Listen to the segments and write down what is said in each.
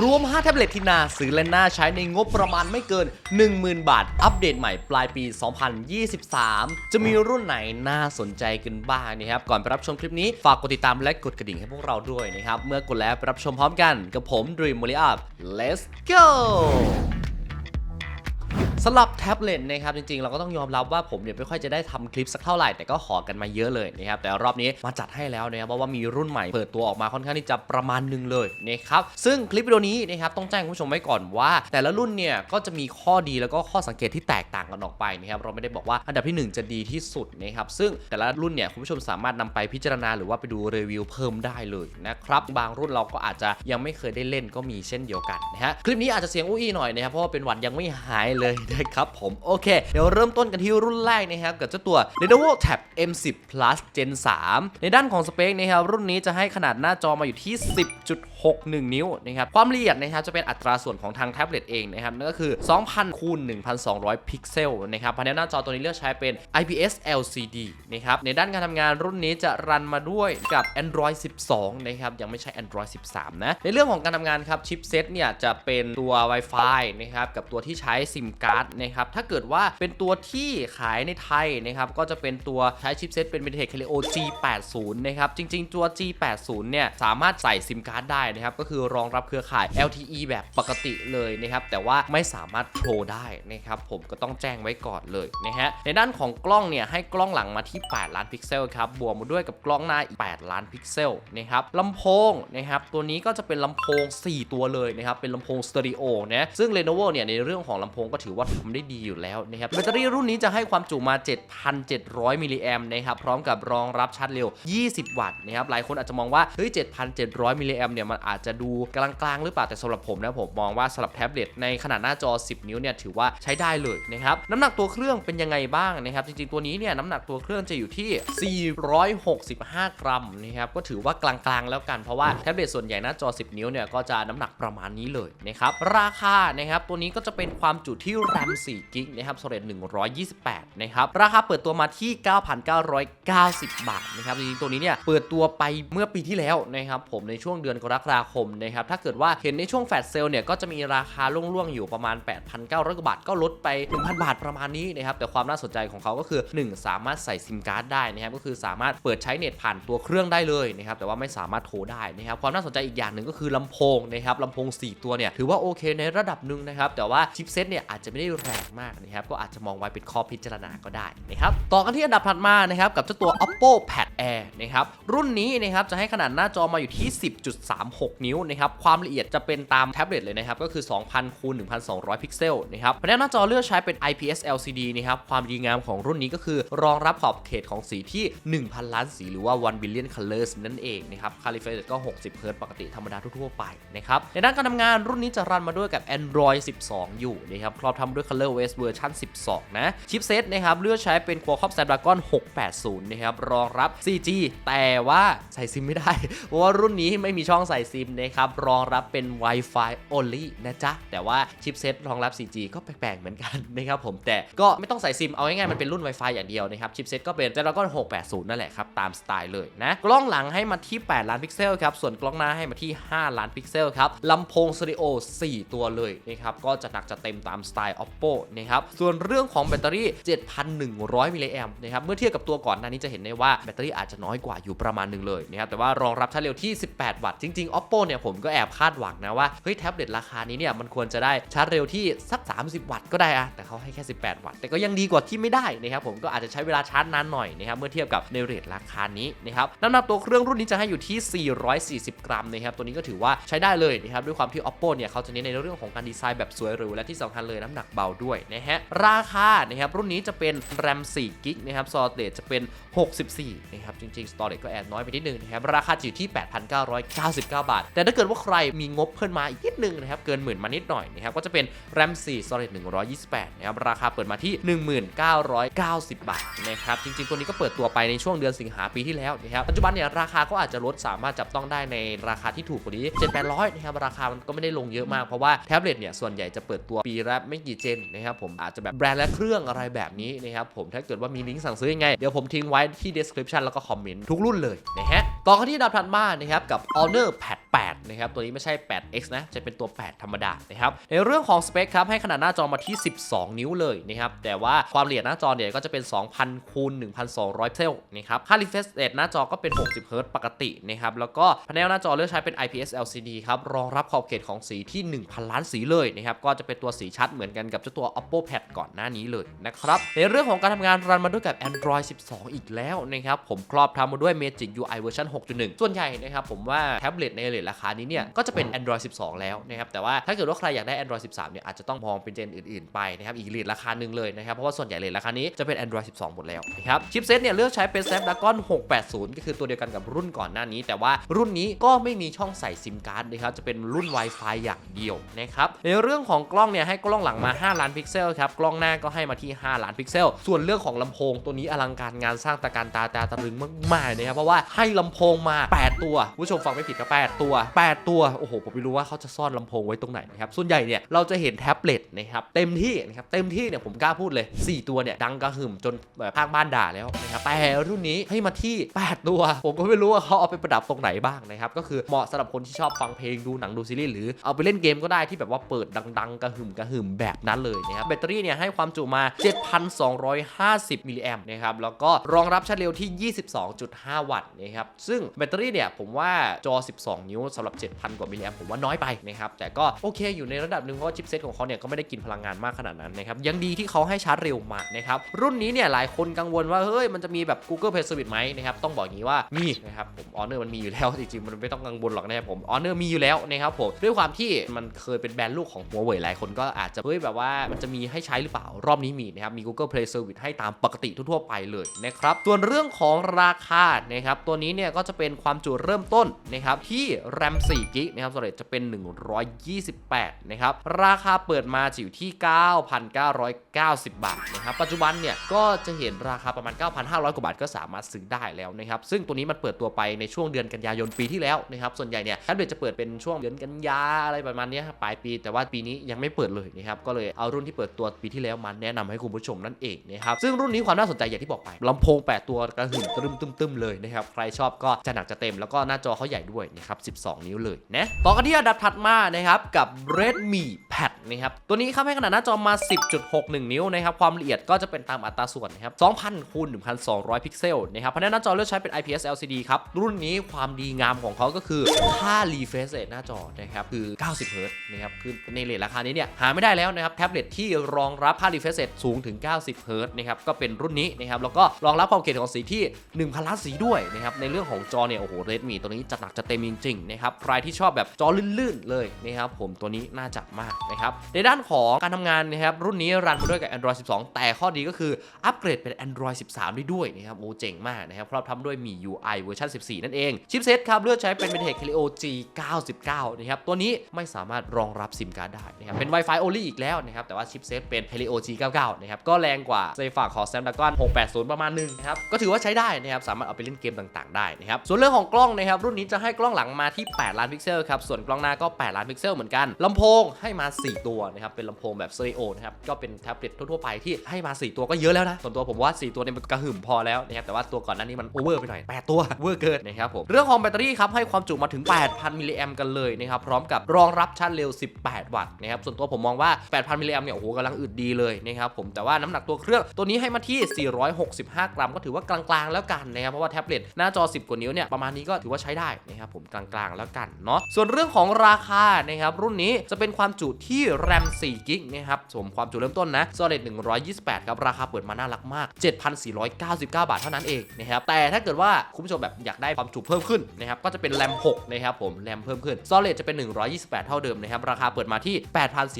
รวม 5 แท็บเล็ตที่น่าซื้อและน่าใช้ในงบประมาณไม่เกิน 10,000 บาท อัปเดตใหม่ปลายปี 2023 จะมีรุ่นไหนน่าสนใจกันบ้างนะครับ ก่อนไปรับชมคลิปนี้ ฝากกดติดตามและกดกระดิ่งให้พวกเราด้วยนะครับ เมื่อกดแล้วไปรับชมพร้อมกันกับผม Dream m o l i Up let's go สำหรับแท็บเล็ตนะครับจริงๆ เราก็ต้องยอมรับว่าผมเนี่ยไม่ค่อยจะได้ทำคลิปสักเท่าไหร่แต่ก็ขอกันมาเยอะเลยนะครับแต่รอบนี้มาจัดให้แล้วนะครับเพราะว่ามีรุ่นใหม่เปิดตัวออกมาค่อนข้างที่จะประมาณหนึงเลยนะครับซึ่งคลิปวิดีโอนี้นะครับต้องแจ้งคุณผู้ชมไว้ก่อนว่า แต่ละรุ่นเนี่ยก็จะมีข้อดีแล้วก็ข้อสังเกตที่แตกต่างกันออกไปนะครับเราไม่ได้บอกว่าอันดับทีหนึ่งจะดีที่สุดนะครับซึ่งแต่ละรุ่นเนี่ยคุณผู้ชมสามารถนำไปพิจารณาหรือว่าไปดูรีวิวเพิ่มได้เลยนะครับบางรุ่นเราก็อาจจะยังไม่เคยได้เล่นก็มีเช่นเดียวกันนะฮะคลิปนี้อาจจะเสียงอุ้ยหน่อยนะครับเพราะว่าเป็นหวัดยังไม่หายเลยนะครับผมโอเค เดี๋ยวเริ่มต้นกันที่รุ่นแรกนะครับกับเจ้าตัว Lenovo Tab M10 Plus Gen 3 ในด้านของสเปคนะครับรุ่นนี้จะให้ขนาดหน้าจอมาอยู่ที่ 10.61 นิ้วนะครับความละเอียดนะครับจะเป็นอัตราส่วนของทางแท็บเล็ตเองนะครับนั่นก็คือ 2,000คูณ1,200 พิกเซลนะครับภายในหน้าจอตัวนี้เลือกใช้เป็น IPS LCD นะครับในด้านการทำงานรุ่นนี้จะรันมาด้วยกับ Android 12 นะครับยังไม่ใช่ Android 13 นะในเรื่องของการทำงานครับชิปเซตเนี่ยจะเป็นตัว Wi-Fi นะครับกับตัวที่ใช้ซิมการดนะครับถ้าเกิดว่าเป็นตัวที่ขายในไทยนะครับก็จะเป็นตัวใช้ชิปเซตเป็น Mediatek Helio G80 นะครับจริง ๆ ตัว G80 เนี่ยสามารถใส่ซิมการ์ดได้นะครับก็คือรองรับเครือข่าย LTE แบบปกติเลยนะครับแต่ว่าไม่สามารถโทรได้นะครับผมก็ต้องแจ้งไว้ก่อนเลยนะฮะในด้านของกล้องเนี่ยให้กล้องหลังมาที่ 8 ล้านพิกเซลครับบวกมาด้วยกับกล้องหน้าอีก 8 ล้านพิกเซลนะครับลำโพงนะครับตัวนี้ก็จะเป็นลำโพง 4 ตัวเลยนะครับเป็นลำโพงสเตอริโอนะซึ่ง Lenovo เนี่ยในเรื่องของลำโพงก็ถือว่าทำได้ดีอยู่แล้วนะครับแบตเตอรี่รุ่นนี้จะให้ความจุมา 7,700 มิลลิแอมนะครับพร้อมกับรองรับชาร์จเร็ว 20 วัตต์นะครับหลายคนอาจจะมองว่าเฮ้ย 7,700 มิลลิแอมเนี่ยมันอาจจะดูกลางๆ หรือเปล่าแต่สำหรับผมนะผมมองว่าสำหรับแท็บเล็ตในขนาดหน้าจอ 10 นิ้วเนี่ยถือว่าใช้ได้เลยนะครับน้ำหนักตัวเครื่องเป็นยังไงบ้างนะครับจริงๆตัวนี้เนี่ยน้ำหนักตัวเครื่องจะอยู่ที่ 465 กรัมนะครับก็ถือว่ากลางๆ แล้วกันเพราะว่าแท็บเล็ตส่วนใหญ่หน้าจอ 10 นิ้วเนี่ยก็จะน้ำหนักประมาณนี้เลยนะครับราคานะครับตัวนี้ก็จะเป็นความจุที่ RAM 4กิกนะครับ storage 128 นะครับ ราคาเปิดตัวมาที่ 9,990 บาทนะครับจริงๆตัวนี้เนี่ยเปิดตัวไปเมื่อปีที่แล้วนะครับผมในช่วงเดือนกรกฎาคมนะครับถ้าเกิดว่าเห็นในช่วงแฟลชเซลเนี่ยก็จะมีราคาล่วงๆอยู่ประมาณ 8,900กว่าบาท ก็ลดไป 1,000 บาทประมาณนี้นะครับแต่ความน่าสนใจของเขาก็คือ 1 สามารถใส่ซิมการ์ดได้นะครับก็คือสามารถเปิดใช้เน็ตผ่านตัวเครื่องได้เลยนะครับแต่ว่าไม่สามารถโทรได้นะครับความน่าสนใจอีกอย่างหนึ่งก็คือลำโพงนะครับลำโพง 4 ตัวเนี่ยถือว่าโอเคในระดับหนึ่งนะครับแต่ว่าชิปเซตเนี่ยอาจจะไม่ได้แรงมากนะครับก็อาจจะมองไว้เป็นข้อพิจารณาก็ได้นะครับต่อกันที่อันดับถัดมานะครับกับเจ้าตัว Oppo Pad Air นะครับรุ่นนี้นะครับจะให้ขนาดหน้าจอมาอยู่ที่ 10.36 นิ้วนะครับความละเอียดจะเป็นตามแท็บเล็ตเลยนะครับก็คือ 2,000คูณ1,200 พิกเซลนะครับภายในหน้าจอเลือกใช้เป็น IPS LCD นะครับความดีงามของรุ่นนี้ก็คือ รองรับขอบเขตของสีที่ 1,000 ล้านสีหรือว่า 1 billion colors นั่นเองนะครับคาลิเฟตก็ 60 เฮิร์ตปกติธรรมดาทั่วไปนะครับในด้านการทำงานรุ่นนี้จะรันมาด้วยกับ Android 12 อยู่นะครับครอบทำด้วย ColorOS เวอร์ชัน12 นะ ชิปเซตนะครับเลือกใช้เป็น Qualcomm Snapdragon 680 นะครับรองรับ 4G แต่ว่าใส่ซิมไม่ได้ เพราะว่ารุ่นนี้ไม่มีช่องใส่ซิมนะครับรองรับเป็น Wi-Fi only นะจ๊ะ แต่ว่าชิปเซตรองรับ 4G ก็แปลกๆเหมือนกันนะครับผมแต่ก็ไม่ต้องใส่ซิมเอาง่ายๆมันเป็นรุ่น Wi-Fi อย่างเดียวนะครับชิปเซตก็เป็น Snapdragon 680 นั่นแหละครับตามสไตล์เลยนะกล้องหลังให้มาที่ 8 ล้านพิกเซลครับส่วนกล้องหน้าให้มาที่ 5 ล้านพิกเซลครับลำโพงสตอริโอ4 ตัวเลยนะครับก็จะหนักจะเต็มตามสไตล์ Oppo นะครับส่วนเรื่องของแบตเตอรี่ 7,100 มิลลิแอมนะครับเมื่อเทียบกับตัวก่อนหน้านี้จะเห็นได้ว่าแบตเตอรี่อาจจะน้อยกว่าอยู่ประมาณหนึ่งเลยนะครับแต่ว่ารองรับชาร์จเร็วที่ 18 วัตต์จริงๆ Oppo เนี่ยผมก็แอบคาดหวังนะว่าเฮ้ยแท็บเล็ตราคานี้เนี่ยมันควรจะได้ชาร์จเร็วที่สัก 30 วัตต์ก็ได้อะแต่เขาให้แค่ 18 วัตต์แต่ก็ยังดีกว่าที่ไม่ได้นะครับผมก็อาจจะใช้เวลาชาร์จนานหน่อยนะครับเมื่อเทียบกับในเรทราคานี้นะครับน้ำหนักตัวเครื่องรุ่นนี้จะให้อยู่ที่ 440 กรัมนะครับตัวนี้ก็ถือว่าใช้ได้เลยนะครับด้วยความที่ Oppo เนี่ยเขาจะเน้นในเรื่องของการดีไซน์แบบสวยหรูและที่สำคัญเลยน้ำหนักเบาด้วยนะฮะ ราคานะครับรุ่นนี้จะเป็น RAM 4 g b นะครับ Storage จะเป็น 64นะครับจริงๆ Storage ก็แอบน้อยไปนิดนึงนะครับราคาจะอยู่ที่ 8,999 บาท แต่ถ้าเกิดว่าใครมีงบเพิ่มมาอีกนิดนึงนะครับเกินหมื่นมานิดหน่อยนะครับก็จะเป็น RAM 4 Storage 128นะครับราคาเปิดมาที่ 1990 บาทนะครับจริงๆตัวนี้ก็เปิดตัวไปในช่วงเดือนสิงหาปีที่แล้วนะครับปัจจุบันเนี่ยราคาก็อาจจะลดสามารถจับต้องได้ในราคาที่ถูกกว่านี้ 7-800นะครับราคามันก็ไม่ได้ลงเยอะมากเพราะว่าแท็บเล็ตเนี่ยส่วนใหญ่จะเปิดตัวปีละไม่กี่เจนนะครับผมอาจจะแบบแบรนด์และเครื่องอะไรแบบนี้นะครับผมถ้าเกิดว่ามีลิงก์สั่งซื้อยังไง เดี๋ยวผมทิ้งไว้ที่ description แล้วก็คอมเมนต์ทุกรุ่นเลยนะฮะ ต่อกันที่ดับถัดมานะครับกับ Honor Pad 8นะครับตัวนี้ไม่ใช่ 8x นะจะเป็นตัว 8 ธรรมดานะครับในเรื่องของสเปคครับให้ขนาดหน้าจอมาที่ 12 นิ้วเลยนะครับแต่ว่าความละเอียดหน้าจอเนี่ยก็จะเป็น 2,000คูณ1,200 เซลนะครับค่า refresh rate หน้าจอก็เป็น 60 Hz ปกตินะครับแล้วก็พาเนลหน้าจอเลือกใช้เป็น IPS LCD ครับรองรับขอบเขตของสีที่ 1,000 ล้านสีเลยนะครับก็จะเป็นตัวสีชัดเหมือนกันกับเจ้าตัว Oppo Pad ก่อนหน้านี้เลยนะครับในเรื่องของการทำงานรันมาด้วยกับ Android 12 อีกแล้วนะครับผมครอบทำมาด้วย Magic UI เวอร์ชัน6.1 ส่วนใหญ่นะครับผมว่าแท็บเล็ตในเลทราคานี้เนี่ยก็จะเป็น Android 12 แล้วนะครับแต่ว่าถ้าเกิดว่าใครอยากได้ Android 13 เนี่ยอาจจะต้องมองเป็นเจนอื่นๆไปนะครับอีกเลทราคาหนึ่งเลยนะครับเพราะว่าส่วนใหญ่เลทราคานี้จะเป็น Android 12 หมดแล้วนะครับชิปเซตเนี่ยเลือกใช้เป็น Snapdragon 680 ก็คือตัวเดียวกันกับรุ่นก่อนหน้านี้ แต่ว่ารุ่นนี้ก็ไม่มีช่องใส่ซิมการ์ดนะครับจะเป็นรุ่น Wi-Fi อย่างเดียวนะครับในเรื่องของกล้องเนี่ยให้กล้องหลังมา 5 ล้านพิกเซลครับกล้องหน้าก็ให้มาที่ 5 ล้านพิกเซล ส่วนเรื่องของลำโพงตัวนี้อลังการงานสร้างตะการตาตาตะลึงมากๆนะครับเพราะว่าให้ลำโพงมา 8 ตัวผู้ชมฟังไม่ผิดก็8ตัว 8 ตัว โอ้โห ผมไม่รู้ว่าเขาจะซ่อนลำโพงไว้ตรงไหนนะครับ ส่วนใหญ่เนี่ยเราจะเห็นแท็บเล็ตนะครับเต็มที่นะครับเต็มที่เนี่ยผมกล้าพูดเลย 4 ตัวเนี่ยดังกระหึ่มจนแบบข้างบ้านด่าแล้วนะครับแต่รุ่นนี้ให้มาที่ 8 ตัว ผมก็ไม่รู้ว่าเขาเอาไปประดับตรงไหนบ้างนะครับก็คือเหมาะสำหรับคนที่ชอบฟังเพลงดูหนังดูซีรีส์หรือเอาไปเล่นเกมก็ได้ที่แบบว่าเปิดดังๆกระหึ่มกระหึ่มแบบนั้นเลยนะครับแบตเตอรี่เนี่ยให้ความจุมา 7,250มิลลิแอมป์นะครับแล้วก็รองรับชาร์จเร็วที่ 22.5 วัตต์นะครับซึ่ึ่งแบตเตอรี่เนี่ยผมว่าจอ 12 นิ้วสำหรับ 7,000 กว่ามิลลิแอมผมว่าน้อยไปนะครับ แต่ก็โอเคอยู่ในระดับหนึ่งเพราะว่าชิปเซตของเขาเนี่ยก็ไม่ได้กินพลังงานมากขนาดนั้นนะครับ ยังดีที่เขาให้ชาร์จเร็วมากนะครับ รุ่นนี้เนี่ยหลายคนกังวลว่า เฮ้ย มันจะมีแบบ Google Play Service ไหมนะครับ ต้องบอกงี้ว่ามีนะครับผม Honor มันมีอยู่แล้วจริงๆมันไม่ต้องกังวลหรอกนะครับผม Honor มีอยู่แล้วนะครับผมด้วยความที่มันเคยเป็นแบรนด์ลูกของหัวเว่ยหลายคนก็อาจจะเฮ้ยแบบว่ามันจะมีให้ใช้หรือเปล่ารอบนี้มีนะครับมี Google Play Service ให้ตามปกติทั่วๆไปเลยนะครับส่วนเรื่องของราคานะครับตัวนี้เนี่ยก็จะเป็นความจุเริ่มต้นนะครับที่ RAM 4 g b นะครับสเตรจจะเป็น 128 นะครับ ราคาเปิดมาจะอยู่ที่ 9,990 บาทนะครับ ปัจจุบันเนี่ยก็จะเห็นราคาประมาณ 9,500 กว่าบาทก็สามารถซื้อได้แล้วนะครับ ซึ่งตัวนี้มันเปิดตัวไปในช่วงเดือนกันยายนปีที่แล้วนะครับ ส่วนใหญ่เนี่ยแท็บเล็ตจะเปิดเป็นช่วงเดือนกันยาอะไรประมาณนี้ปลายปี แต่ว่าปีนี้ยังไม่เปิดเลยนะครับ ก็เลยเอารุ่นที่เปิดตัวปีที่แล้วมาแนะนำให้คุณผู้ชมนั่นเองนะครับ ซึ่งรุ่นนี้ความน่าสนใจอย่างที่บอกไปลำโพง 8 ตัวกระหึ่มตึมตึมๆเลยนะครับ ใครชอบก็จะหนักจะเต็มแล้วก็หน้าจอเขาใหญ่ด้วยนะครับ 12 นิ้วเลยนะต่อกันที่อันดับถัดมานะครับกับ Redmi Pad นะครับตัวนี้ครับให้ขนาดหน้าจอมา 10.61 นิ้วนะครับความละเอียดก็จะเป็นตามอัตราส่วนนะครับ2,000คูณ1,200 พิกเซลนะครับภายในหน้าจอเลือกใช้เป็น IPS LCD ครับรุ่นนี้ความดีงามของเขาก็คือค่า refresh rate หน้าจอนะครับคือ 90 Hz นะครับคือในเรทราคานี้เนี่ยหาไม่ได้แล้วนะครับแท็บเล็ตที่รองรับค่า refresh rate สูงถึง 90 Hz นะครับก็เป็นรุ่นนี้นะครับแล้วก็รองรับความเขตของสีที่1,000ล้านสีด้วยนะครับในเรื่องของจอเนี่ยโอ้โห Redmi ตัวนี้จัดหนักจัดเต็มจริงๆนะครับใครที่ชอบแบบจอลื่นๆเลยนะครับผมตัวนี้น่าจัดมากนะครับในด้านของการทำงานนะครับรุ่นนี้รันมาด้วยกับ Android 12 แต่ข้อดีก็คืออัปเกรดเป็น Android 13 ได้ด้วยนะครับโอ้เจ๋งมากนะครับเพราะทำด้วยมี UI เวอร์ชัน14 นั่นเอง ชิปเซตครับเลือกใช้เป็น Mediatek Helio G99 นะครับตัวนี้ไม่สามารถรองรับซิมการ์ดได้นะครับเป็น Wi-Fi only อีกแล้วนะครับแต่ว่าชิปเซตเป็น Helio G99 นะครับก็แรงกว่าในฝั่งของ Snapdragon 680 ประมาณหนึงนะครับก็ถือว่าใช้ได้นะครับสามารถเอาไปเล่นเกมต่างๆ ได้นะครับส่วนเรื่องของกล้องนะครับรุ่นนี้จะให้กล้องหลังมาที่ 8 ล้านพิกเซลครับส่วนกล้องหน้าก็ 8 ล้านพิกเซลเหมือนกันลำโพงให้มา 4 ตัวนะครับเป็นลำโพงแบบสเตอริโอนะครับก็เป็นแท็บเล็ตทั่วๆไปที่ให้มา 4 ตัวก็เยอะแล้วนะส่วนตัวผมว่า 4 ตัวเนี่ยมันกระหึ่มพอแล้วนะครับแต่ว่าตัวก่อนหน้านี้มันโอเวอร์ไปหน่อย8ตัวเวอร์เกินนะครับผมเรื่องของแบตเตอรี่ครับให้ความจุมาถึง 8,000 มิลลิแอมกันเลยนะครับพร้อมกับรองรับชาร์จเร็ว 18 วัตต์นะครับส่วนตัวผมมองว่า 8,000 มิลลิแอมเนี่ยโอ้โหกำลังอึดดีเลยนะครับผมแต่ว่าน้ำหนักตัวเครื่องตัวนี้ให้มาที่ 465 กรัม ก็ถือว่ากลางๆแล้วกันนะครับเพราะว่าแท็บเล็ตหน้าจอ 10กว่านิ้วเนี่ยประมาณนี้ก็ถือว่าใช้ได้นะครับผมกลางๆแล้วกันเนาะส่วนเรื่องของราคานะครับรุ่นนี้จะเป็นความจุที่ RAM 4 g b นะครับสมความจุเริ่มต้นนะ Solid 128ครับราคาเปิดมาน่ารักมาก 7,499 บาทเท่านั้นเองนะครับแต่ถ้าเกิดว่าคุณผู้ชมแบบอยากได้ความจุเพิ่มขึ้นนะครับก็จะเป็น RAM 6นะครับผม RAM เพิ่มขึ้น Solid จะเป็น 128 เท่าเดิมนะครับราคาเปิดมาที่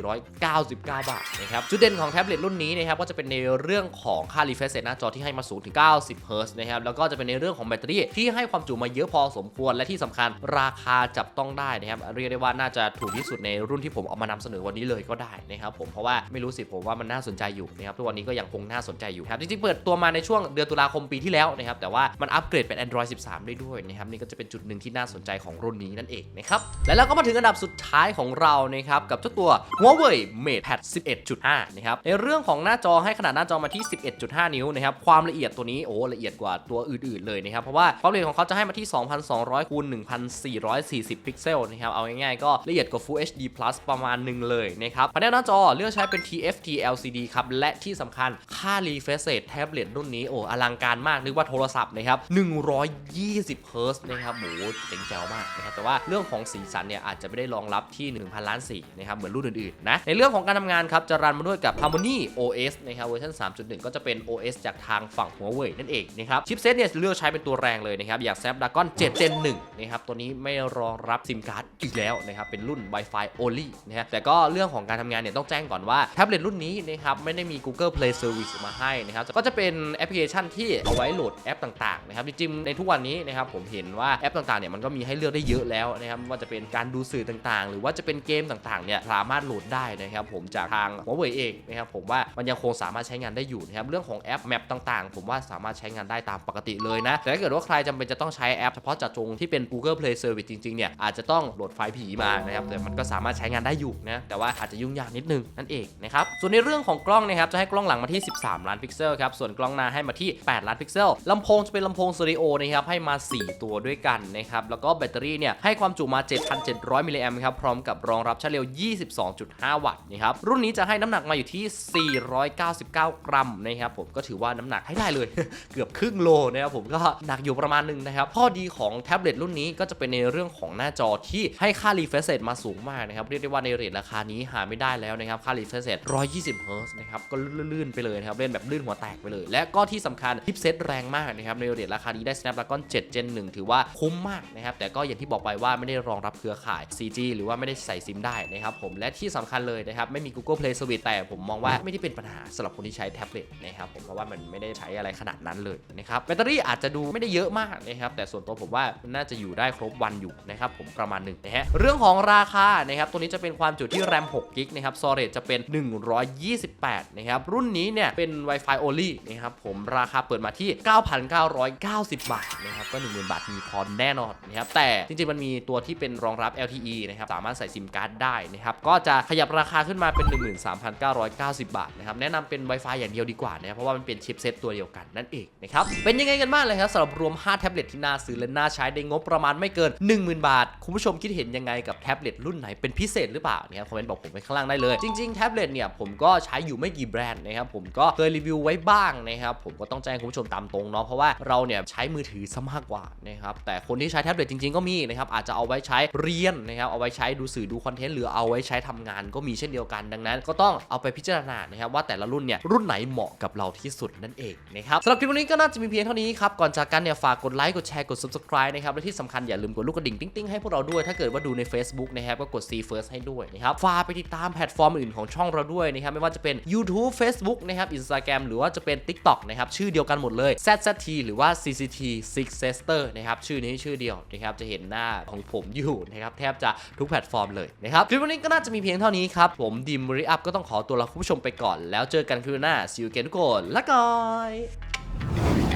8,499 บาทนะครับจุดเด่นของแท็บเล็ตรุ่นนี้นะครับก็จะเป็นในเรื่องของค่า refresh rate หน้าจอที่ให้มาสูงถึง90 Hz นะครับแล้วก็จะเป็นในเรื่องของแบตเตอรี่ที่ใให้ความจุมาเยอะพอสมควรและที่สำคัญราคาจับต้องได้นะครับเรียกได้ว่าน่าจะถูกที่สุดในรุ่นที่ผมเอามานำเสนอวันนี้เลยก็ได้นะครับผมเพราะว่าไม่รู้สิผมว่ามันน่าสนใจอยู่นะครับทุกวันนี้ก็ยังคงน่าสนใจอยู่ครับจริงๆเปิดตัวมาในช่วงเดือนตุลาคมปีที่แล้วนะครับแต่ว่ามันอัปเกรดเป็น Android 13 ได้ด้วยนะครับนี่ก็จะเป็นจุดหนึ่งที่น่าสนใจของรุ่นนี้นั่นเองนะครับและแล้วก็มาถึงอันดับสุดท้ายของเรานะครับกับเจ้าตัว Huawei MatePad 11.5 นะครับในเรื่องของหน้าจอให้ขนาดหน้าจอมาที่ 11.5 นิ้วนะครับความละเอียดตัวนี้โอ้ละเอียดกว่าตัวอื่นๆเลยนะครับเพราะว่าความละเอียดของเขาจะให้มาที่ 2,200คูณ1,440 พิกเซลนะครับเอาง่ายๆก็ละเอียดกว่า Full HD Plus ประมาณหนึ่งเลยนะครับภายในหน้าจอเลือกใช้เป็น TFT LCD ครับ และที่สำคัญค่า refresh rate แท็บเล็ตรุ่นนี้โอ้อลังการมาก นึกว่าโทรศัพท์นะครับ120เฮิร์ตนะครับโหเจ๋งแจ๋วมากนะครับแต่ว่าเรื่องของสีสันเนี่ยอาจจะไม่ได้รองรับที่ 1,000 ล้านสีนะครับเหมือนรุ่นอื่นๆนะในเรื่องของการทำงานครับจะรันมาด้วยกับ Harmony OS นะครับเวอร์ชัน3.1 ก็จะเป็น OS จากทางฝั่ง Huawei นั่นเองนะครับชิปเซตเนี่ยเลือกใช้เป็นตัวแรงเลยนะครับอย่าง Snapdragon 7 Gen 1นะครับตัวนี้ไม่รองรับซิมการ์ดอีกแล้วนะครับเป็นรุ่น Wi-Fi only นะฮะแต่ก็เรื่องของการทำงานเนี่ยต้องแจ้งก่อนว่าแท็บเล็ตรุ่นนี้นะครับไม่ได้มี Google Play Service มาให้นะครับก็จะเป็นแอปพลิเคชันที่เอาไว้โหลดแอปต่างๆนะครับจริงๆในทุกวันนี้นะครับผมเห็นว่าแอปต่างๆเนี่ยมันก็มีให้เลือกได้เยอะแล้วนะครับว่าจะเป็นการดูสื่อต่างๆ หรือว่าจะเป็นเกมต่างๆเนี่ยสามารถโหลดได้นะครับผมจากทาง Huawei เองนะครับผมว่ามันยังคงสามารถใช้งานได้อยู่นะครับเรื่องของแอปแมปต่างๆ ผมว่าสามารถใช้งานได้ตามปกติเลยนะแต่ถ้าเกิดว่าใครจำเป็นจะต้องใช้แอปเฉพาะเจาะจงที่เป็น Google Play Service จริงๆ เนี่ยอาจจะต้องโหลดไฟล์ผีมานะครับ แต่มันก็สามารถใช้งานได้อยู่นะ แต่ว่าอาจจะยุ่งยากนิดนึงนั่นเองนะครับ ส่วนในเรื่องของกล้องนะครับ จะให้กล้องหลังมาที่ 13 ล้านพิกเซลครับ ส่วนกล้องหน้าให้มาที่ 8 ล้านพิกเซลลำโพงจะเป็นลำโพงสเตอริโอนะครับ ให้มา 4 ตัวด้วยกันนะครับ แล้วก็แบตเตอรี่เนี่ยให้ความจุมา 7,700 มิลลิแอมป์ครับ พร้อมกับรองรับชาร์จเร็ว 22.5 วัตต์นะครับ รุ่นนี้จะให้น้ำหนักมาอยู่ที่ 499 กรัมนะครับผมก็ถือว่าน้ำหนักให้ได้เลย เกือบครึ่งโลนะครับผมก็หนักอยู่ประมาณหนึงนะครับ ข้อดีของแท็บเล็ตรุ่นนี้ก็จะเป็นในเรื่องของหน้าจอที่ให้ค่า refresh rate มาสูงมากนะครับ เรียกได้ว่าในเรทราคานี้หาไม่ได้แล้วนะครับ ค่า refresh rate 120 Hz นะครับ ก็ลื่นๆไปเลยนะครับ เล่นแบบลื่นหัวแตกไปเลย และก็ที่สำคัญชิปเซตแรงมากนะครับ ในเรทราคานี้ได้ Snapdragon 7 Gen 1 ถือว่าคุ้มมากนะครับ แต่ก็อย่างที่บอกไปว่าไม่ได้รองรับเครือข่าย 4G หรือว่าไม่ได้ใส่ซิมได้นะครับผม และที่สำคัญเลยนะครับ ไม่มี Google Play Service แต่ผมมองว่าไม่ได้เป็นปัญหาสำหรับคนที่ใช้แท็บเล็ตนะครับผม เพราะว่ามันไม่ได้ใช้อะไรขนาดนั้นเลยนะครับ แบตเตอรี่อาจจะดูไม่ได้เยอะมากนะครับแต่ส่วนตัวผมว่ามันน่าจะอยู่ได้ครบวันอยู่นะครับผมประมาณหนึ่งนะฮะเรื่องของราคานะครับตัวนี้จะเป็นความจุที่แรม6กิกนะครับซอเรจจะเป็น 128นะครับรุ่นนี้เนี่ยเป็น Wi-Fi only นะครับผมราคาเปิดมาที่ 9,990 บาทนะครับก็ 10,000 บาทมีพรแน่นอนนะครับแต่จริงๆมันมีตัวที่เป็นรองรับ LTE นะครับสามารถใส่ซิมการ์ดได้นะครับก็จะขยับราคาขึ้นมาเป็น 13,990 บาทนะครับแนะนำเป็น Wi-Fi อย่างเดียวดีกว่านะครับเพราะว่ามันเป็นชิปเซตตัวเดียวกันนั่นเองนะครับเป็นยังไงกันบ้างเลยครับสำหรับรวม5แท็บบเล็ตที่น่าซื้อและน่าใช้ในงบประมาณไม่เกิน 10,000 บาท คุณผู้ชมคิดเห็นยังไงกับแท็บเล็ตรุ่นไหนเป็นพิเศษหรือเปล่านะครับคอมเมนต์บอกผมไว้ข้างล่างได้เลยจริงๆแท็บเล็ตเนี่ยผมก็ใช้อยู่ไม่กี่แบรนด์นะครับผมก็เคยรีวิวไว้บ้างนะครับผมก็ต้องแจ้งคุณผู้ชมตามตรงเนาะเพราะว่าเราเนี่ยใช้มือถือซะมากกว่านะครับแต่คนที่ใช้แท็บเล็ตจริงๆก็มีนะครับอาจจะเอาไว้ใช้เรียนนะครับเอาไว้ใช้ดูสื่อดูคอนเทนต์หรือเอาไว้ใช้ทำงานก็มีเช่นเดียวกันดังนั้น ก็ต้องเอาไปพิจารณานะครับว่าแต่ละรุ่นเนี่ยรุ่นไหนเหมาะกับเราที่สุดนั่นเองนะครับสำหรับคลิปวันนี้ก็น่าจะมีเพียงเท่านี้ครับก่อนจากกันเนี่ยฝากกดไลค์กดแชร์กด subscribe นะครับและที่สำคัญอย่าลืมกดลูกกระดิ่งติ๊งๆให้พวกเราด้วยถ้าเกิดว่าดูใน Facebook นะครับก็กด see first ให้ด้วยนะครับฝากไปติดตามแพลตฟอร์มอื่นของช่องเราด้วยนะครับไม่ว่าจะเป็น YouTube Facebook นะครับ Instagram หรือว่าจะเป็น TikTok นะครับชื่อเดียวกันหมดเลย ZZT หรือว่า CCT Six Sister นะครับชื่อนี้ชื่อเดียวนะครับจะเห็นหน้าของผมอยู่นะครับแทบจะทุกแพลตฟอร์มเลยนะครับคลิปวันนี้ก็น่าจะมีเพียงเท่านี้ครับผมดิมริอัพก็ต้องขอตัวลาคุณผู้ชมไปก่อน แล้วเจอกันคลิปหน้า see you again ทุกคนละก่อย